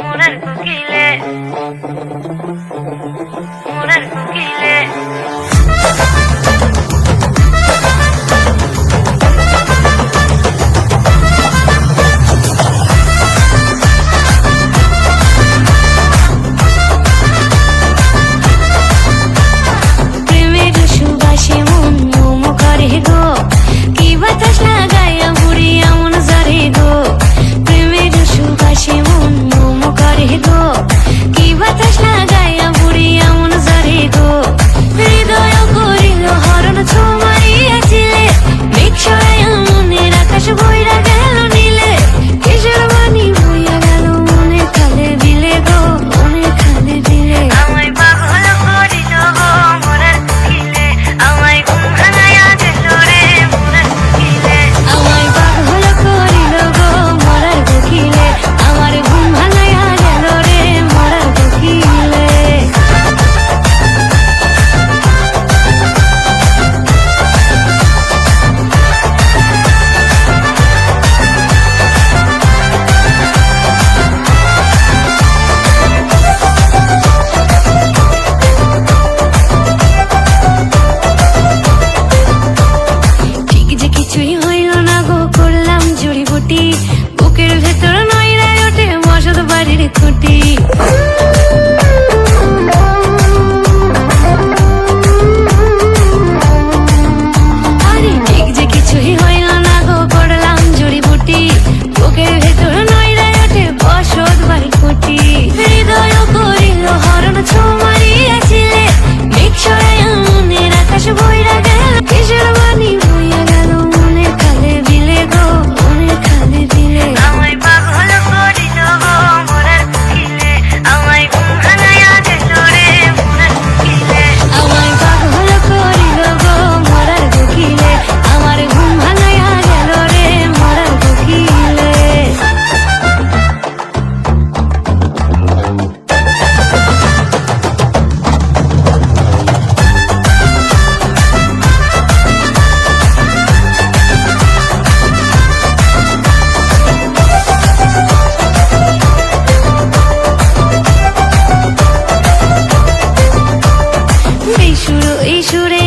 உணர்குகிலே உணர்குகிலே বুকের ভেতর নয়রা ওঠে মশদ বাড়ির খুঁটি। সুর এই সুরে